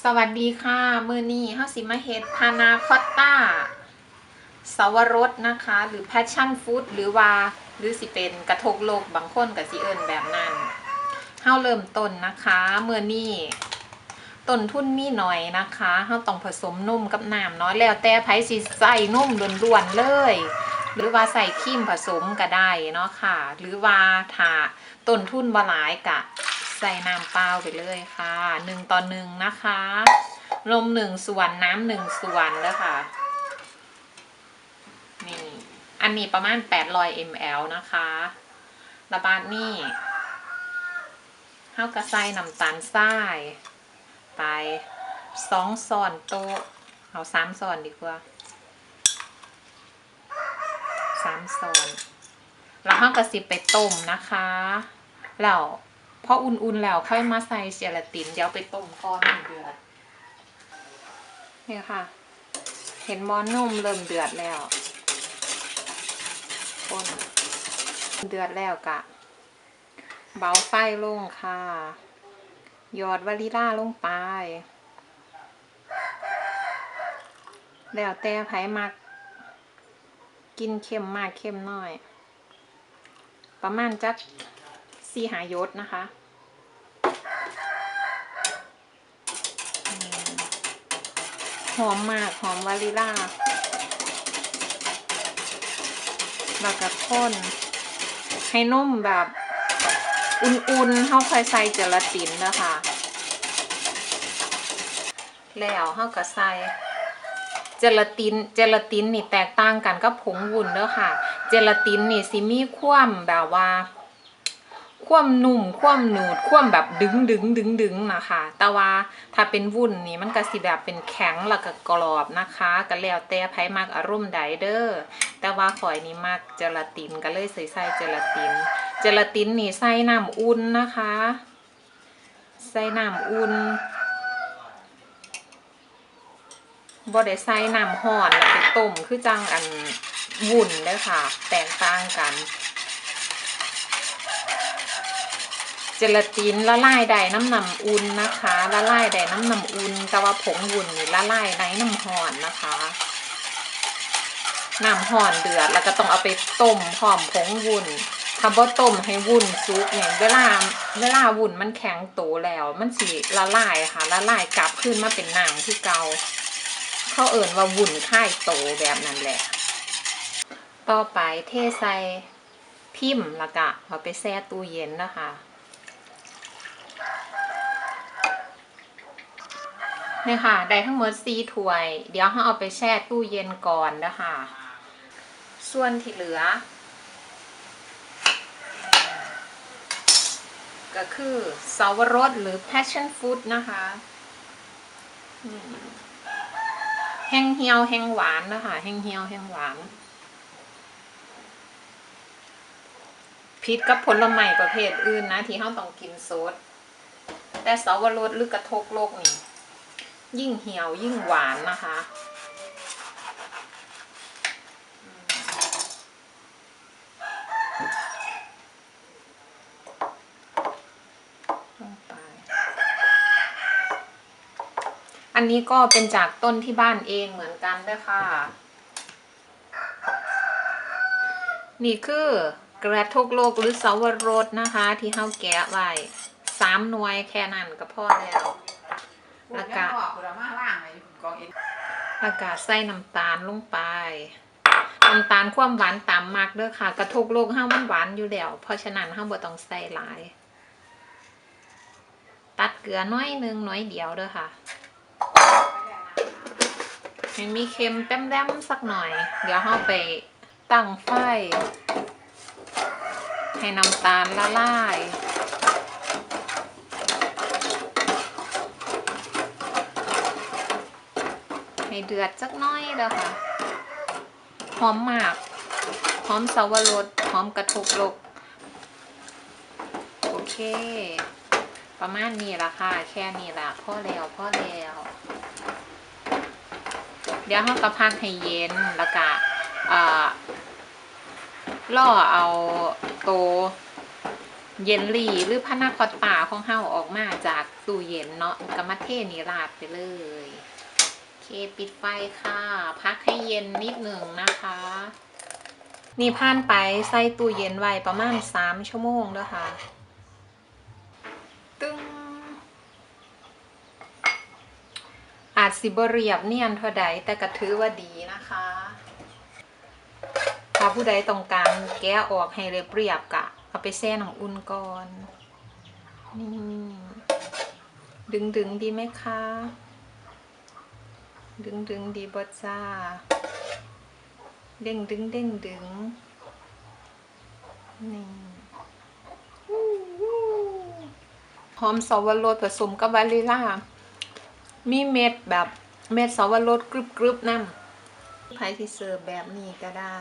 สวัสดีค่ะ มือนี้เฮาสิมาเฮ็ดพานาคอตต้าสวรสนะคะ หรือ passion fruit หรือว่าหรือสิเป็นกระทกโลกบางคนกับสิเอิญแบบนั้นเฮาเริ่มต้นนะคะมือนี้ต้นทุนมีหน่อยนะคะเฮาต้องผสมนมกับน้ำเนาะแล้วแต่ไผสิใส่นมล้วนๆเลย หรือว่าใส่ครีมผสมก็ได้เนาะค่ะ หรือว่าถ้าต้นทุนบ่หลายกะ ใส่น้ำเปล่าไปเลยค่ะหนึ่งต่อหนึ่งนะคะนมหนึ่งส่วนน้ำหนึ่งส่วนแล้วค่ะนี่อันนี้ประมาณ 800 ml นะคะระบาดนี่เฮากระใส่น้ำตาลทรายไปสองส่อนโต๊ะเอาสามส่อนดีกว่าสามส่อนแล้วเฮากระสิบไปต้มนะคะแล้ว พออุ่นๆแล้วค่อยมาใส่เจลาติน เดี๋ยวไปต้มก้อนให้เดือดนี่ค่ะ เห็นหมอนนมเริ่มเดือดแล้วคนเดือดแล้วกะ เบาไฟลงค่ะหยอดวานิล่าลงไป แล้วแต่ไผ่มัก กินเค็มมากเค็มน้อย ประมาณจัก สีหายศนะคะหอมมากหอมวานิลาแล้วก็ข้น ให้นุ่มแบบอุ่นๆเข้าค่อยใส่เจลาตินนะคะ แล้วเข้าก็ใส่เจลาติน เจลาตินนี่แตกต่างกันกับผงวุ้นเด้อค่ะ เจลาตินนี่สิมีความแบบว่า ความนุ่มความหนืดความแบบดึงดึงดึงดึงนะคะ แต่ว่าถ้าเป็นวุ้นนี่มันก็สิแบบเป็นแข็งแล้วก็กรอบนะคะก็แล้วแต่ไผมักอารมณ์ใดเด้อแต่ว่าข่อยนี่มักเจลาตินก็เลยใส่ใส่เจลาติน เจลาตินนี่ใส่น้ำอุ่นนะคะใส่น้ำอุ่นบ่ได้ใส่น้ำห่อนแล้วไปต้มคือจังอันวุ้นเด้อค่ะ แตกต่างกัน เจลาตินละลายได้น้ำน้ำอุ่นนะคะละลายได้น้ำน้ำอุ่นแต่ว่าผงวุ้นนี่ละลายได้น้ำห่อนนะคะน้ำห่อนเดือดแล้วก็ต้องเอาไปต้มพร้อมผงวุ้นทำบ่ต้มให้วุ้นซุกเนี่ยเวลาเวลาวุ้นมันแข็งโตแล้ว มันสิละลายค่ะละลายกลับขึ้นมาเป็นน้ำที่เกาเขาเอิ่นว่าวุ้นค่ายโตแบบนั้นแหละ ต่อไปเทใส่พิมพ์ล้วก็เอาไปแช่ตู้เย็นนะคะ เนี่ยค่ะ ได้ทั้งหมดสี่ถ้วย เดี๋ยวเราเอาไปแช่ตู้เย็นก่อนนะคะ ส่วนที่เหลือ ก็คือสาวรสหรือ passion fruit นะคะแห้งเหี่ยวแห้งหวานนะคะแห้งเหี่ยวแห้งหวานพิษกับผลไม้ประเภทอื่นนะ ที่เราต้องกินสดแต่สาวรสหรือกระทกโลกนี่ ยิ่งเหี่ยวยิ่งหวานนะคะ อันนี้ก็เป็นจากต้นที่บ้านเองเหมือนกันด้วยค่ะ นี่คือกระทกโลกหรือสาวรสนะคะ ที่เฮาแกะไว้สามหน่วยแค่นั้นก็พอแล้ว แล้วก็คุณมาล่างเลยกองเอ็นอากาศใส่น้ำตาลลงไปน้ำตาลความหวานต่ำมากเด้อค่ะ กระทกโลกห้ามันหวานอยู่แล้ว เพราะฉะนั้นห้าบ่ต้องใส่หลาย ตัดเกลือน้อยหนึงน้อยเดียวเด้อค่ะให้มีเค็มแต้มๆสักหน่อย เดี๋ยวห้าไปตั้งไฟให้น้ำตาลละลาย ให้เดือดสักน้อยเด้อค่ะ หอมมาก หอมสาวรสหอมกระทกลก โอเค ประมาณนี้ละค่ะ แค่นี้ละพ่อแล้วพ่อแล้วเดี๋ยวเราก็พักให้เย็นแล้วก็อ่าล่อเอาโตเยลลี่หรือพานาคอตตาของเฮาออกมาจากตู้เย็นเนาะก็มเทนี่ราดไปเลย ปิดไฟค่ะ พักให้เย็นนิดหนึ่งนะคะ นี่ผ่านไปใส่ตู้เย็นไว้ประมาณสามชั่วโมงแล้วค่ะ ตึ้งอาจสิบเรียบเนียนเท่าใดแต่ก็ถือว่าดีนะคะถ้าผู้ใดต้องการแกะออกให้เรียบๆกะ เอาไปแช่น้ำอุ่นก่อน นี่ ดึงดึงๆดีไหมคะ ดึงดึงดีบอจ้า เด้งดึงเด้งดึง นี่หอมสวรสผสมกับวานิลา มีเม็ดแบบเม็ดสวรสกรึบๆนำไพที่เสิร์ฟแบบนี้ก็ได้